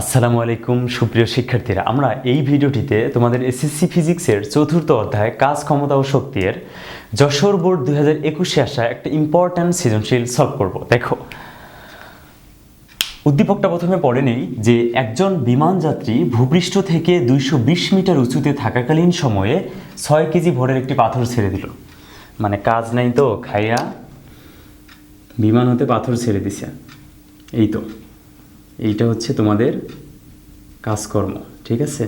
আসসালামু আলাইকুম, সুপ্রিয় শিক্ষার্থীরা। আমরা এই ভিডিওটিতে তোমাদের এসএসসি ফিজিক্সের চতুর্থ অধ্যায়, কাজ ক্ষমতা ও শক্তির যশোর বোর্ড দুই হাজার একুশে আসা একটা ইম্পর্ট্যান্ট সৃজনশীল সলভ করব। দেখো, উদ্দীপকটা প্রথমে পড়ে নেই যে একজন বিমান যাত্রী ভূপৃষ্ঠ থেকে দুইশো বিশ মিটার উঁচুতে থাকাকালীন সময়ে ছয় কেজি ভরের একটি পাথর ছেড়ে দিল। মানে কাজ নাই তো, খাইয়া বিমান হতে পাথর ছেড়ে দিছে। এই তো। এইটা হচ্ছে তোমাদের কাজকর্ম, ঠিক আছে?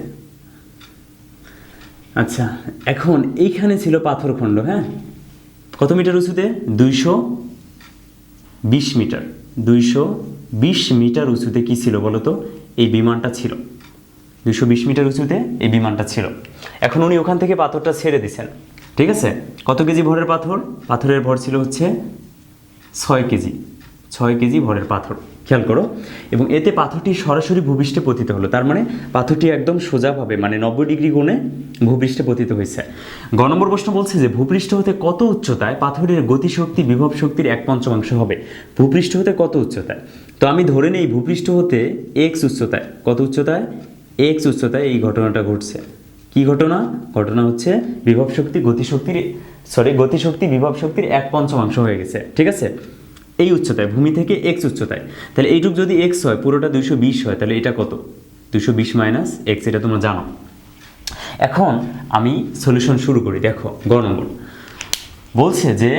আচ্ছা এখন এইখানে ছিল পাথরখণ্ড হ্যাঁ? কত মিটার উঁচুতে? দুইশো বিশ মিটার। দুইশো বিশ মিটার উঁচুতে কি ছিল বলো তো? এই বিমানটা ছিল। দুশো বিশ মিটার উঁচুতে এই বিমানটা ছিল। এখন উনি ওখান থেকে পাথরটা ছেড়ে দিছেন, ঠিক আছে? কত কেজি ভরের পাথর? পাথরের ভর ছিল হচ্ছে ছয় কেজি। ছয় কেজি ভরের পাথর। খেয়াল করো। এবং এতে পাথরটি সরাসরি ভূপৃষ্ঠে পতিত হলো। তার মানে পাথরটি একদম সোজাভাবে মানে নব্বই ডিগ্রি কোণে ভূপৃষ্ঠে পতিত হয়েছে। গ নম্বর প্রশ্ন বলছে যে, ভূপৃষ্ঠ হতে কত উচ্চতায় পাথরের গতিশক্তি, বিভব শক্তির এক পঞ্চমাংশ হবে? ভূপৃষ্ঠ হতে কত উচ্চতায়? তো আমি ধরে নেই, ভূপৃষ্ঠ হতে এক্স উচ্চতায়। কত উচ্চতায়? এক্স উচ্চতায় এই ঘটনাটা ঘটছে। কি ঘটনা? ঘটনা হচ্ছে বিভব শক্তি, গতিশক্তির সরি গতিশক্তি, বিভব শক্তির এক পঞ্চমাংশ হয়ে গেছে। ঠিক আছে? এই উচ্চতায়, ভূমি থেকে এক্স উচ্চতায়। তাহলে এইটুক যদি এক্স হয়, পুরোটা দুইশো বিশ হয়, তাহলে এটা কত? দুইশো বিশ মাইনাস এক্স এটা তোমরা জানো। এখন আমি সলিউশন শুরু করি, দেখো, গ নম্বর। বলছে যে,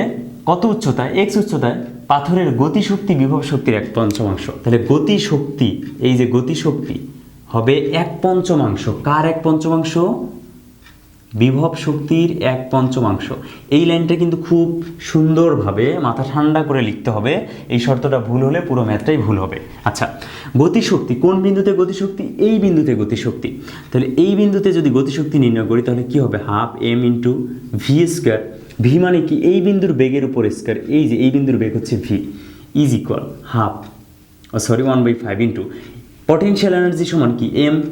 কত উচ্চতায়? এক্স উচ্চতায় পাথরের গতিশক্তি বিভব শক্তির এক পঞ্চমাংশ। তাহলে গতিশক্তি, এই যে গতিশক্তি, হবে এক পঞ্চমাংশ। কার এক পঞ্চমাংশ? বিভব শক্তির এক পঞ্চমাংশ। এই লাইনটা কিন্তু খুব সুন্দরভাবে মাথা ঠান্ডা করে লিখতে হবে। এই শর্তটা ভুল হলে পুরো ম্যাথটাই ভুল হবে। আচ্ছা গতিশক্তি, কোন বিন্দুতে গতিশক্তি? এই বিন্দুতে গতিশক্তি। তাহলে এই বিন্দুতে যদি গতিশক্তি নির্ণয় করি, তাহলে কি হবে? Half M into V square. V মানে কি? এই বিন্দুর বেগের উপর স্কোয়ার। এই যে, এই বিন্দুর বেগ হচ্ছে V. Is equal half sorry, one by five into. Potential energy সমান কি? এম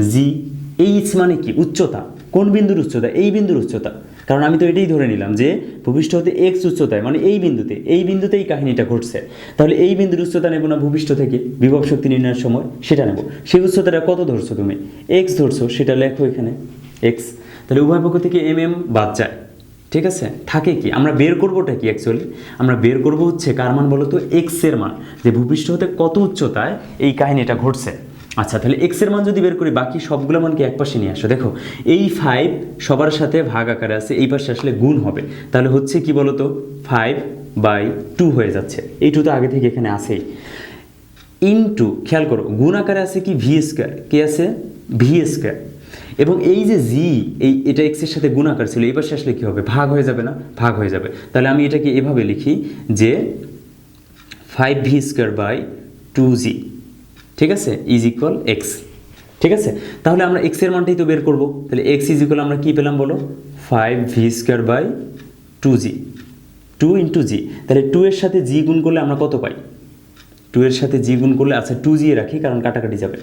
জি এইচ মানে কি? উচ্চতা। কোন বিন্দুর উচ্চতা? এই বিন্দুর উচ্চতা। কারণ আমি তো এটাই ধরে নিলাম যে ভূপৃষ্ঠ হতে এক্স উচ্চতায় মানে এই বিন্দুতে এই বিন্দুতে এই কাহিনীটা ঘটছে। তাহলে এই বিন্দুর উচ্চতা নেব না ভূপৃষ্ঠ থেকে? বিভব শক্তি নির্ণয়ের সময় সেটা নেব। সেই উচ্চতাটা কত ধরছো তুমি? এক্স ধরছো, সেটা লেখো এখানে। এক্স তাহলে উভয় পক্ষ থেকে এম এম বাদ যায়। ঠিক আছে? থাকে কি? আমরা বের করবোটা কি অ্যাকচুয়ালি আমরা বের করব হচ্ছে কার মান বলো তো এক্স মান। যে ভূপৃষ্ঠ হতে কত উচ্চতায় এই কাহিনীটা ঘটছে। আচ্ছা তাহলে এক্সের মান যদি বের করি, বাকি সবগুলো মানকে এক পাশে নিয়ে আসো। দেখো, এই ফাইভ সবার সাথে ভাগ আকারে আছে, এই পাশে আসলে গুণ হবে। তাহলে হচ্ছে কি বলতো? ফাইভ বাই টু হয়ে যাচ্ছে। এই টু তো আগে থেকে এখানে আসেই ইনটু খেয়াল করো, গুণ আকারে আছে কি? ভি স্কোয়ার কে আছে? ভি স্কোয়ার এবং এই যে জি এই, এটা এক্সের সাথে গুণ আকার ছিল, এই পাশে আসলে কী হবে? ভাগ হয়ে যাবে না? ভাগ হয়ে যাবে। তাহলে আমি এটাকে এভাবে লিখি যে five V square by two G ঠিক আছে? ইজ ইকুয়াল এক্স ঠিক আছে? তাহলে আমরা এক্সের মানটাই তো বের করব। তাহলে এক্স ইজ ইকুয়াল আমরা কী পেলাম বলো? Five V square by two G two into G তাহলে টু এর সাথে জি গুণ করলে আমরা কত পাই? টু এর সাথে জি গুণ করলে আচ্ছা টু জি রাখি, কারণ কাটাকাটি যাবে।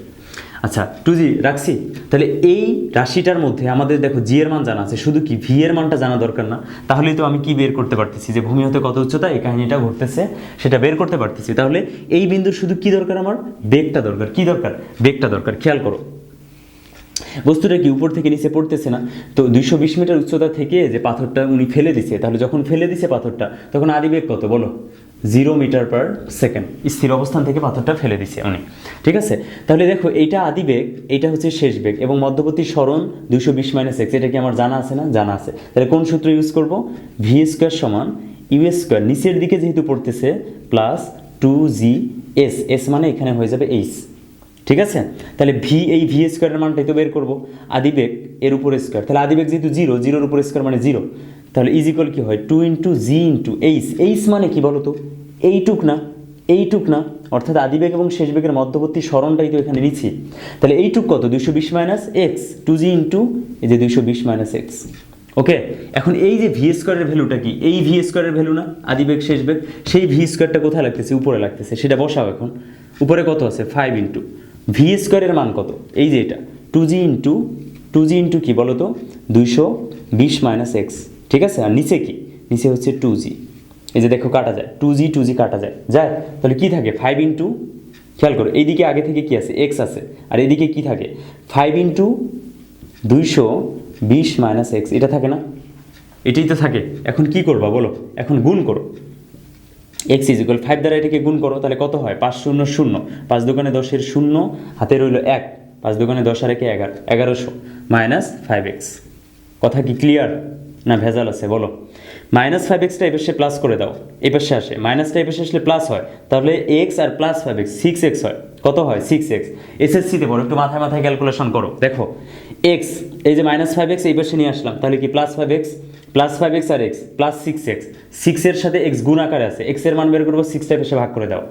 আচ্ছা টু জি রাখছি। তাহলে এই রাশিটার মধ্যে আমাদের দেখো জি এর মান জানা আছে। শুধু কি ভি এর মানটা জানা দরকার না? তাহলেই তো আমি কি বের করতে পারতেছি? যে ভূমি হতে কত উচ্চতা, এই কাহিনীটা ঘটতেছে, সেটা বের করতে পারতেছি। তাহলে এই বিন্দুর শুধু কি দরকার আমার? বেগটা দরকার। কি দরকার? বেগটা দরকার। খেয়াল করো। বস্তুটা কি উপর থেকে নিচে পড়তেছে না? তো দুইশো বিশ মিটার উচ্চতা থেকে যে পাথরটা উনি ফেলে দিছে, তাহলে যখন ফেলে দিছে পাথরটা, তখন আদিবেগ কত? বলো। জিরো মিটার পার সেকেন্ড স্থির অবস্থান থেকে পাথরটা ফেলে দিছে উনি। ঠিক আছে? তাহলে দেখো, এইটা আদিবেগ এইটা হচ্ছে শেষ বেগ এবং মধ্যবর্তী স্মরণ দুইশো বিশ মাইনাস এক্স এটা কি আমার জানা আছে না? জানা আছে। তাহলে কোন সূত্র ইউজ করব? ভি স্কোয়ার সমান ইউ স্কোয়ার নিচের দিকে যেহেতু পড়তেছে plus two G S S মানে এখানে হয়ে যাবে এইচ ঠিক আছে? তাহলে ভি এই ভি স্কোয়ারের মানটাই তো বের করব। আদিবেগ এর উপর স্কোয়ার তাহলে আদিবেগ যেহেতু জিরো জিরোর উপর স্কোয়ার মানে জিরো তাহলে ইজিকল কি হয়? Two into G into H H মানে কি বলো তো এইটুক না এইটুক না, অর্থাৎ আদিবেগ এবং শেষ বেগের মধ্যবর্তী স্মরণটাই তো এখানে নিচ্ছি। তাহলে এইটুক কত? দুইশো বিশ minus X two G into এই যে দুইশো বিশ মাইনাস এক্স ওকে এখন এই যে ভি স্কোয়ারের ভ্যালুটা কি? এই ভি স্কোয়ারের ভ্যালু না? আদিবেগ শেষ বেগ সেই ভি স্কোয়ারটা কোথায় লাগতেছে? উপরে লাগতেছে। সেটা বসাও এখন। উপরে কত আছে? ফাইভ ইন্টু ভি স্কোয়ারের মান কত? এই যে এটা। Two G into two G into কী বলো তো দুইশো বিশ মাইনাস এক্স ঠিক আছে? আর নিচে কি? নিচে হচ্ছে টু জি এই যে দেখো কাটা যায় টু জি টু জি কাটা যায়। যায়? তাহলে কি থাকে? ফাইভ ইন্টু খেয়াল করো, এইদিকে আগে থেকে কি আছে? এক্স আছে। আর এদিকে কি থাকে? ফাইভ ইন্টু দুইশো বিশ মাইনাস এক্স এটা থাকে না? এটাই তো থাকে। এখন কি করবা বলো? এখন গুণ করো। এক্স ইজ ইকুয়াল ফাইভ দ্বারা এটাকে গুণ করো, তাহলে কত হয়? পাঁচ শূন্য শূন্য। পাঁচ দোকানে দশের শূন্য হাতে রইল এক। পাঁচ দোকানে দশ আর একে এগারো, এগারোশো মাইনাস ফাইভ এক্স কথা কি ক্লিয়ার না, ভেজাল আছে, বলো। মাইনাস ফাইভ এক্সটা এই পাশে প্লাস করে দাও। এই পাশে আসে। মাইনাসটা এই পাশে আসলে প্লাস হয়। তাহলে এক্স আর plus five X six X হয়। কত হয়? সিক্স এক্স এসএসসিতে বলো একটু মাথায় মাথায় ক্যালকুলেশন করো। দেখো এক্স এই যে মাইনাস ফাইভ এক্স এই পাশে নিয়ে আসলাম। তাহলে কি plus five X plus five X আর এক্স প্লাস সিক্স এক্স সিক্সের সাথে এক্স গুণ আকারে আছে। এক্সের মান বের করব সিক্সটা পেশে ভাগ করে দাও।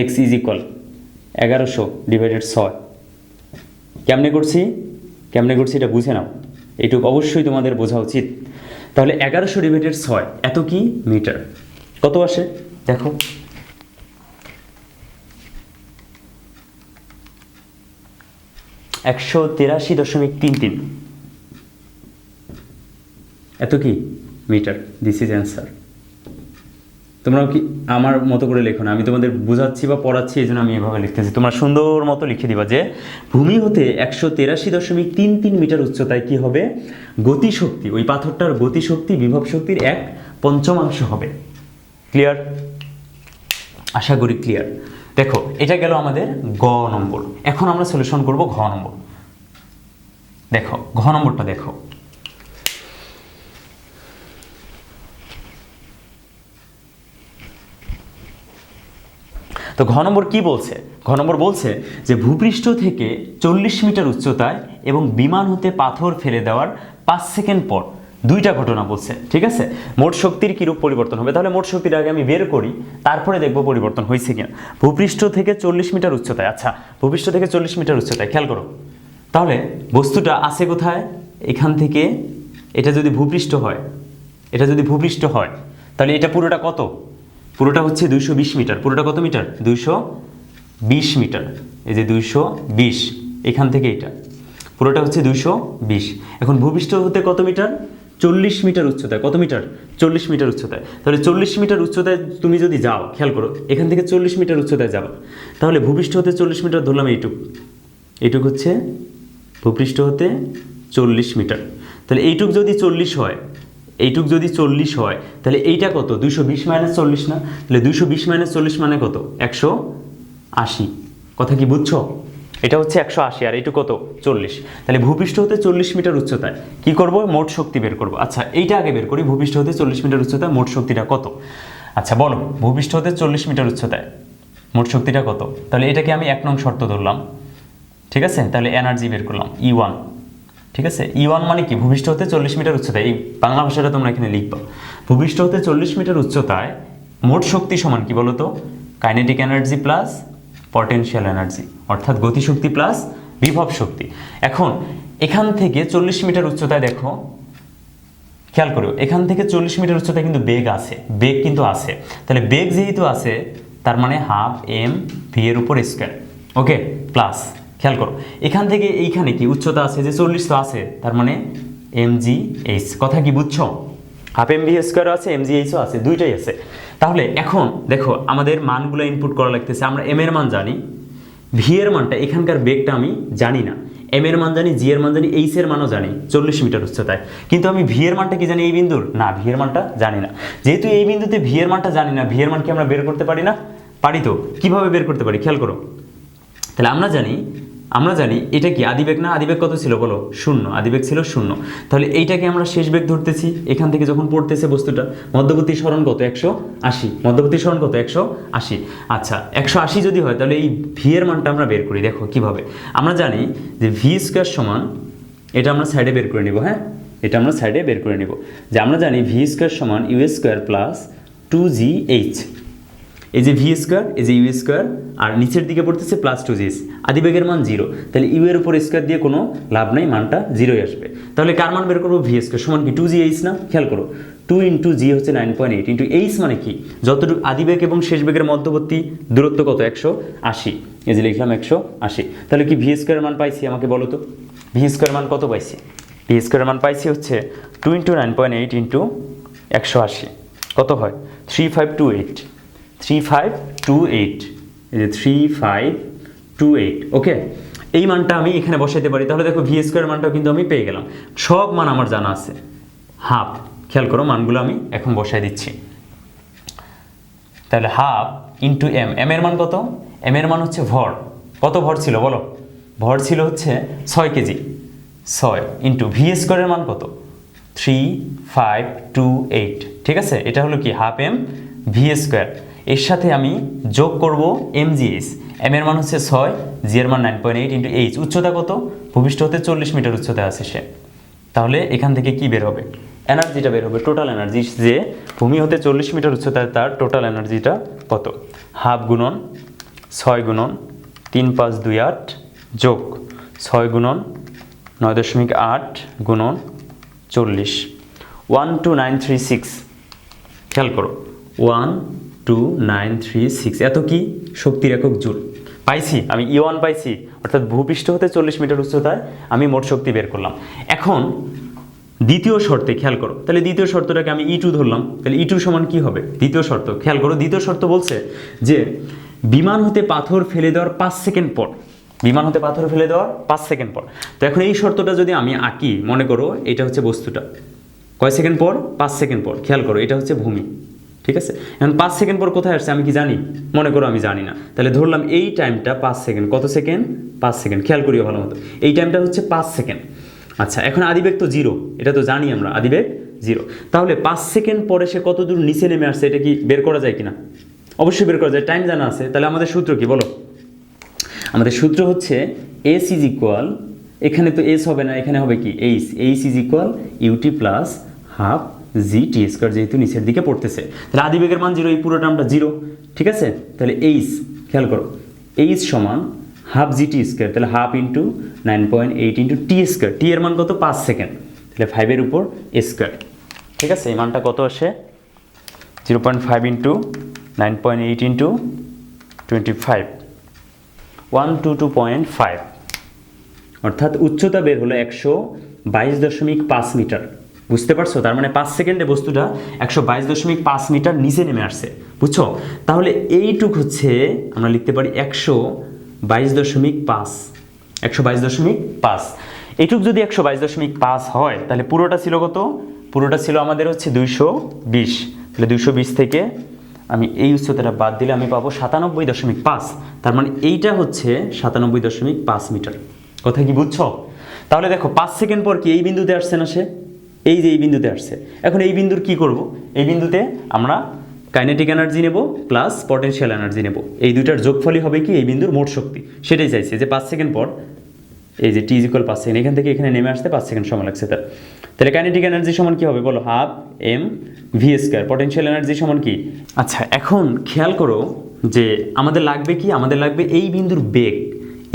এক্স ইজ ইকুয়াল এগারোশো ডিভাইডেড ছয়। কেমনে করছি? কেমনে করছি? এটা বুঝে নাও। এইটুকু অবশ্যই তোমাদের বোঝা উচিত। তাহলে এগারোশো ডিভাইডেড ছয়, এত কি মিটার? কত আসে? দেখো। একশো তেরাশি দশমিক তিন তিন। এত কি মিটার? দিস ইজ অ্যান্সার তোমরাও কি আমার মতো করে লেখো না? আমি তোমাদের বোঝাচ্ছি বা পড়াচ্ছি, এই জন্য আমি এভাবে লিখতেছি। তোমরা সুন্দর মতো লিখে দিবা যে, ভূমি হতে একশো তেরাশি দশমিক তিন তিন মিটার উচ্চতায় কি হবে? গতিশক্তি, ওই পাথরটার গতিশক্তি, বিভব শক্তির এক পঞ্চমাংশ হবে। ক্লিয়ার আশা করি ক্লিয়ার দেখো, এটা গেল আমাদের গ নম্বর। এখন আমরা সলিউশন করব ঘ নম্বর। দেখো, ঘ নম্বরটা দেখো। তো ঘ নম্বর কি বলছে? ঘ নম্বর বলছে যে ভূপৃষ্ঠ থেকে চল্লিশ মিটার উচ্চতায় এবং বিমান হতে পাথর ফেলে দেওয়ার পাঁচ সেকেন্ড পর দুইটা ঘটনা বলছে, ঠিক আছে? মোট শক্তির কিরূপ পরিবর্তন হবে? তাহলে মোট শক্তির আগে আমি বের করি, তারপরে দেখব পরিবর্তন হয়েছে কিনা। ভূপৃষ্ঠ থেকে চল্লিশ মিটার উচ্চতায় আচ্ছা ভূপৃষ্ঠ থেকে চল্লিশ মিটার উচ্চতায়, খেয়াল করো। তাহলে বস্তুটা আছে কোথায়? এখান থেকে, এটা যদি ভূপৃষ্ঠ হয়, এটা যদি ভূপৃষ্ঠ হয়, তাহলে এটা পুরোটা কত? পুরোটা হচ্ছে দুইশো বিশ মিটার। পুরোটা কত মিটার? দুইশো বিশ মিটার। এই যে দুইশো বিশ, এখান থেকে এটা। পুরোটা হচ্ছে দুইশো বিশ। এখন ভূপৃষ্ঠ হতে কত মিটার? চল্লিশ মিটার উচ্চতায়। কত মিটার? চল্লিশ মিটার উচ্চতায়। তাহলে চল্লিশ মিটার উচ্চতায় তুমি যদি যাও, খেয়াল করো, এখান থেকে চল্লিশ মিটার উচ্চতায় যাবা। তাহলে ভূপৃষ্ঠ হতে চল্লিশ মিটার ধরলাম এইটুক। এইটুক হচ্ছে ভূপৃষ্ঠ হতে চল্লিশ মিটার। তাহলে এইটুক যদি চল্লিশ হয় এইটুক যদি চল্লিশ হয়, তাহলে এইটা কত? দুইশো বিশ মাইনাস চল্লিশ না? তাহলে দুইশো বিশ মাইনাস চল্লিশ মানে কত? একশো আশি। কথা কি বুঝছ? এটা হচ্ছে একশো আশি, আর এইটুকু কত? চল্লিশ। তাহলে ভূপৃষ্ঠ হতে চল্লিশ মিটার উচ্চতায় কি করব? মোট শক্তি বের করব। আচ্ছা এইটা আগে বের করি। ভূপৃষ্ঠ হতে চল্লিশ মিটার উচ্চতায় মোট শক্তিটা কত? আচ্ছা বলো। ভূপৃষ্ঠ হতে চল্লিশ মিটার উচ্চতায় মোট শক্তিটা কত? তাহলে এটাকে আমি এক নং শর্ত ধরলাম। ঠিক আছে? তাহলে এনার্জি বের করলাম। ই ওয়ান ঠিক আছে? ই ওয়ান মানে কি? ভূপৃষ্ঠ হতে চল্লিশ মিটার উচ্চতায়। এই বাংলা ভাষাটা তোমরা এখানে লিখবা। ভূপৃষ্ঠ হতে চল্লিশ মিটার উচ্চতায় মোট শক্তি সমান কি বলতো? Kinetic energy plus potential energy অর্থাৎ গতিশক্তি প্লাস বিভব শক্তি। এখন, এখান থেকে চল্লিশ মিটার উচ্চতায় দেখো, খেয়াল করো, এখান থেকে চল্লিশ মিটার উচ্চতায় কিন্তু বেগ আছে, বেগ কিন্তু আছে। তাহলে বেগ যেহেতু আছে, তার মানে হাফ এম ভি এর উপর স্কোয়ার ওকে প্লাস খেয়াল করো। এখান থেকে এইখানে কি উচ্চতা আছে? যে চল্লিশ তো আছে, তার মানে এম জি এইচ কথা কি বুঝছ? হাফ এম ভি স্কোয়ারও আছে এম জি এইচও আছে, দুইটাই আছে। তাহলে এখন দেখো, আমাদের মানগুলো ইনপুট করা লাগতেছে। আমরা এম এর মান জানি ভি এর মানটা এখানকার বেগটা আমি জানি না। এম এর মান জানি জি এর মান জানি এইচ এর মানও জানি, চল্লিশ মিটার উচ্চতায়। কিন্তু আমি ভি এর মানটা কি জানি এই বিন্দুর? না ভি এর মানটা জানি না। যেহেতু এই বিন্দুতে ভি এর মানটা জানি না ভি এর মান কি আমরা বের করতে পারি না? পারি তো। কীভাবে বের করতে পারি? খেয়াল করো। তাহলে আমরা জানি আমরা জানি এটা কি আদিবেগ না আদিবেগ কত ছিল বলো? শূন্য। আদিবেগ ছিল শূন্য। তাহলে এইটাকে আমরা শেষ বেগ ধরতেছি। এখান থেকে যখন পড়তেছে বস্তুটা, মধ্যবর্তী স্মরণ কত? একশো আশি। মধ্যবর্তী স্মরণ কত? একশো আশি। আচ্ছা একশো আশি যদি হয়, তাহলে এই ভি এর মানটা আমরা বের করি। দেখো কীভাবে। আমরা জানি যে ভি স্কোয়ার সমান, এটা আমরা সাইডে বের করে নিব হ্যাঁ? এটা আমরা সাইডে বের করে নিব। যে আমরা জানি ভি স্কোয়ার সমান U square plus two G H এই যে ভি স্কোয়ার এই যে ইউ স্কোয়ার আর নিচের দিকে পড়তেছে প্লাস টু জিস আদিবেগের মান জিরো তাহলে ইউ এর উপর স্কোয়ার দিয়ে কোনো লাভ নেই, মানটা জিরোই আসবে। তাহলে কার মান বের করব? ভি স্কোয়ার সমান কি টু জি এইচ না? খেয়াল করো। টু ইন্টু জি হচ্ছে nine point eight into H মানে কি? যতটুকু আদিবেগ এবং শেষ বেগের মধ্যবর্তী দূরত্ব কত? একশো আশি। এই যে লিখলাম একশো আশি। তাহলে কি ভি স্কোয়ারের মান পাইছি আমাকে বলো তো? ভি স্কোয়ার মান কত পাইছি? ভি স্কোয়ারের মান পাইছি হচ্ছে two into nine point eight into একশো আশি। কত হয়? Three five two eight three five two eight এই three five two eight okay এই মানটা আমি এখানে বসাইতে পারি। তাহলে দেখো ভি স্কোয়ার মানটাও কিন্তু আমি পেয়ে গেলাম। সব মান আমার জানা আছে। হাফ খেয়াল করো, মানগুলো আমি এখন বসাই দিচ্ছি। তাহলে হাফ ইন্টু এম এম এর মান কত? এম এর মান হচ্ছে ভর। কত ভর ছিল, বলো? ভর ছিল হচ্ছে ছয় কেজি। ছয় ইন্টু ভি স্কোয়ারের মান কত? থ্রি ফাইভ টু এইট ঠিক আছে? এটা হলো কি হাফ এম ভি স্কোয়ার এর সাথে আমি যোগ করব এম জি এইচ এম এর মান হচ্ছে ছয় জি এর মান nine point eight into H উচ্চতা কত? ভূমিষ্ঠ হতে চল্লিশ মিটার উচ্চতা আছে সে। তাহলে এখান থেকে কি বের হবে? এনার্জিটা বের হবে টোটাল এনার্জি যে ভূমি হতে চল্লিশ মিটার উচ্চতায়, তার টোটাল এনার্জিটা কত? হাফ গুণন ছয় গুণন তিন পাঁচ দুই আট যোগ ছয় গুণন নয় দশমিক আট গুণন চল্লিশ। One two nine three six খেয়াল করো। One two nine three six এত কি? শক্তির একক জুল। পাইছি, আমি ই ওয়ান পাইছি, অর্থাৎ ভূপৃষ্ঠ হতে চল্লিশ মিটার উচ্চতায় আমি মোট শক্তি বের করলাম। এখন, দ্বিতীয় শর্তে খেয়াল করো। তাহলে দ্বিতীয় শর্তটাকে আমি ই টু ধরলাম। তাহলে ই টু সমান কী হবে? দ্বিতীয় শর্ত। খেয়াল করো, দ্বিতীয় শর্ত বলছে যে বিমান হতে পাথর ফেলে দেওয়ার পাঁচ সেকেন্ড পর। বিমান হতে পাথর ফেলে দেওয়ার পাঁচ সেকেন্ড পর। তো এখন এই শর্তটা যদি আমি আঁকি, মনে করো এটা হচ্ছে বস্তুটা। কয় সেকেন্ড পর? পাঁচ সেকেন্ড পর। খেয়াল করো, এটা হচ্ছে ভূমি। ঠিক আছে? এখন পাঁচ সেকেন্ড পর কোথায় আসছে আমি কি জানি? মনে করো আমি জানি না। তাহলে ধরলাম এই টাইমটা পাঁচ সেকেন্ড। কত সেকেন্ড? পাঁচ সেকেন্ড। খেয়াল করিও ভালো মতো এই টাইমটা হচ্ছে পাঁচ সেকেন্ড। আচ্ছা এখন আদিবেগ তো জিরো এটা তো জানি আমরা, আদিবেগ জিরো তাহলে পাঁচ সেকেন্ড পরে সে কত দূর নিচে নেমে আসছে, এটা কি বের করা যায় কিনা? অবশ্যই বের করা যায়। টাইম জানা আছে। তাহলে আমাদের সূত্র কি? বলো। আমাদের সূত্র হচ্ছে এস ইজ ইকুয়াল এখানে তো এস হবে না, এখানে হবে কি? H H is equal UT plus half G T square যেহেতু নিচের দিকে পড়তেছে। তাহলে আদিবেগের মান জিরো এই পুরোটা আমরা জিরো ঠিক আছে? তাহলে এইচ খেয়াল করো। এইচ সমান হাফ জি টি স্কোয়ার তাহলে half into nine point eight into T square T এর মান কত? পাঁচ সেকেন্ড তাহলে ফাইভের উপর স্কোয়ার ঠিক আছে? এই মানটা কত আসে? Zero point five into nine point eight into twenty five one two two point five অর্থাৎ উচ্চতা বের হলো একশো বাইশ দশমিক পাঁচ মিটার। বুঝতে পারছ? তার মানে পাঁচ সেকেন্ডে বস্তুটা একশো বাইশ দশমিক পাঁচ মিটার নিচে নেমে আসছে। বুঝছ? তাহলে এইটুক হচ্ছে, আমরা লিখতে পারি একশো বাইশ দশমিক পাঁচ। একশো বাইশ দশমিক পাঁচ। এইটুক যদি একশো বাইশ দশমিক পাঁচ হয়, তাহলে পুরোটা ছিল কত? পুরোটা ছিল আমাদের হচ্ছে দুইশো বিশ। তাহলে দুইশো বিশ থেকে আমি এই উচ্চতাটা বাদ দিলে আমি পাবো সাতানব্বই দশমিক পাঁচ। তার মানে এইটা হচ্ছে সাতানব্বই দশমিক পাঁচ মিটার। কথা কি বুঝছ? তাহলে দেখো, পাঁচ সেকেন্ড পর কি এই বিন্দুতে আসছে না সে? এই যে এই বিন্দুতে আসছে। এখন এই বিন্দুর কি করব? এই বিন্দুতে আমরা কাইনেটিক এনার্জি নেব প্লাস পটেনশিয়াল এনার্জি নেব। এই দুইটার যোগফলই হবে কি? এই বিন্দুর মোট শক্তি। সেটাই চাইছে যে পাঁচ সেকেন্ড পর এই যে টি ইজিক্যাল পাঁচ সেকেন্ড এখান থেকে এখানে নেমে আসতে পাঁচ সেকেন্ড সময় লাগছে তার। তাহলে কাইনেটিক এনার্জি সমান কি হবে? বলো half M V square potential energy সমান কি? আচ্ছা এখন খেয়াল করো যে আমাদের লাগবে কি? আমাদের লাগবে এই বিন্দুর বেগ।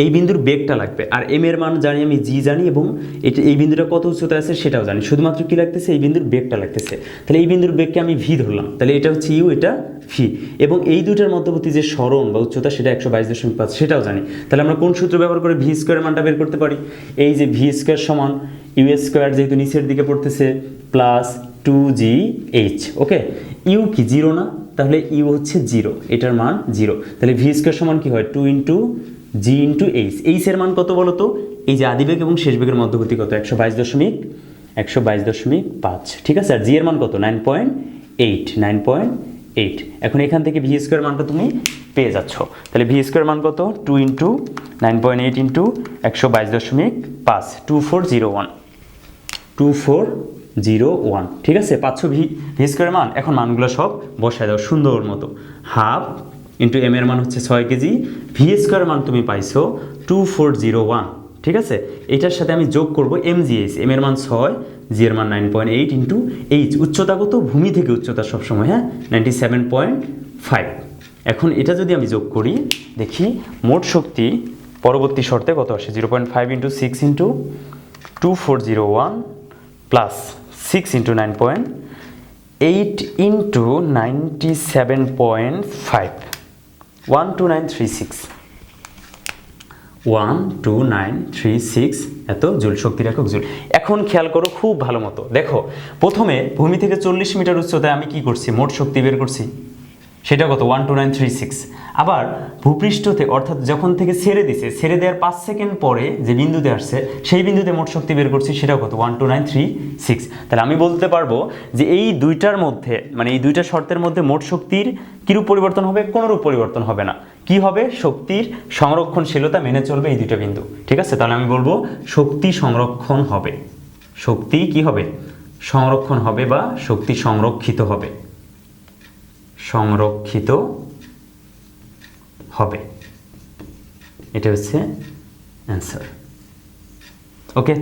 এই বিন্দুর বেগটা লাগবে। আর এম এর মান জানি আমি জি জানি এবং এটা এই বিন্দুটা কত উচ্চতা আছে সেটাও জানি। শুধুমাত্র কি লাগতেছে? এই বিন্দুর বেগটা লাগতেছে। তাহলে এই বিন্দুর বেগকে আমি ভি ধরলাম। তাহলে এটা হচ্ছে ইউ এটা ভি এবং এই দুইটার মধ্যবর্তী যে সরণ বা উচ্চতা সেটা একশো বাইশ দশমিক পাঁচ, সেটাও জানি। তাহলে আমরা কোন সূত্র ব্যবহার করে ভি স্কোয়ারের মানটা বের করতে পারি? এই যে ভি স্কোয়ার সমান ইউ স্কোয়ার যেহেতু নিচের দিকে পড়তেছে plus two G H okay U কি? জিরো না? তাহলে ইউ হচ্ছে জিরো এটার মান জিরো তাহলে ভি স্কোয়ার সমান কি হয়? Two into G into H এইচের মান কত বলো তো এই যে আদিবেগ এবং শেষ বেগের মধ্যবর্তী কত? একশো বাইশ দশমিক, একশো বাইশ দশমিক পাঁচ। ঠিক আছে? আর জি এর মান কত? Nine point eight, nine point eight. এখন এখান থেকে ভি স্কোয়ার মানটা তুমি পেয়ে যাচ্ছ। তাহলে ভি স্কোয়ার মান কত? Two into nine point eight into একশো বাইশ দশমিক পাঁচ two four zero one two four zero one ঠিক আছে? পাঁচশো ভি ভি স্কোয়ার মান? এখন মানগুলো সব বসায় দাও সুন্দর মতো। হাফ ইন্টু এম এর মান হচ্ছে ছয় কেজি। ভি স্কোয়ার মান তুমি পাইছো টু ফোর জিরো ওয়ান ঠিক আছে? এটার সাথে আমি যোগ করব এম জি এইচ এম এর মান ছয় জি এর মান nine point eight into H উচ্চতা কত? ভূমি থেকে উচ্চতা সবসময় হ্যাঁ? নাইনটি সেভেন পয়েন্ট ফাইভ এখন এটা যদি আমি যোগ করি, দেখি মোট শক্তি পরবর্তী শর্তে কত আসে? Zero point five into six into two four zero one plus six into nine point eight into ninety seven point five one two nine three six one two nine three six এত joule, শক্তির একক joule. এখন খেয়াল করো, খুব ভালো মতো। দেখো, প্রথমে ভূমি থেকে চল্লিশ মিটার উচ্চতায় আমি কি করছি? মোট শক্তি বের করছি। সেটা কত? One two nine three six আবার ভূপৃষ্ঠতে, অর্থাৎ যখন থেকে ছেড়ে দিছে, ছেড়ে দেওয়ার পাঁচ সেকেন্ড পরে যে বিন্দুতে আসছে, সেই বিন্দুতে মোট শক্তি বের করছি, সেটা কত? One two nine three six তাহলে আমি বলতে পারব যে এই দুইটার মধ্যে মানে এই দুইটা শর্তের মধ্যে মোট শক্তির কিরূপ পরিবর্তন হবে? কোনোরূপ পরিবর্তন হবে না। কি হবে? শক্তির সংরক্ষণশীলতা মেনে চলবে এই দুইটা বিন্দু। ঠিক আছে? তাহলে আমি বলব শক্তি সংরক্ষণ হবে। শক্তি কি হবে? সংরক্ষণ হবে বা শক্তি সংরক্ষিত হবে। সংরক্ষিত হবে। এটা হচ্ছে অ্যান্সার ওকে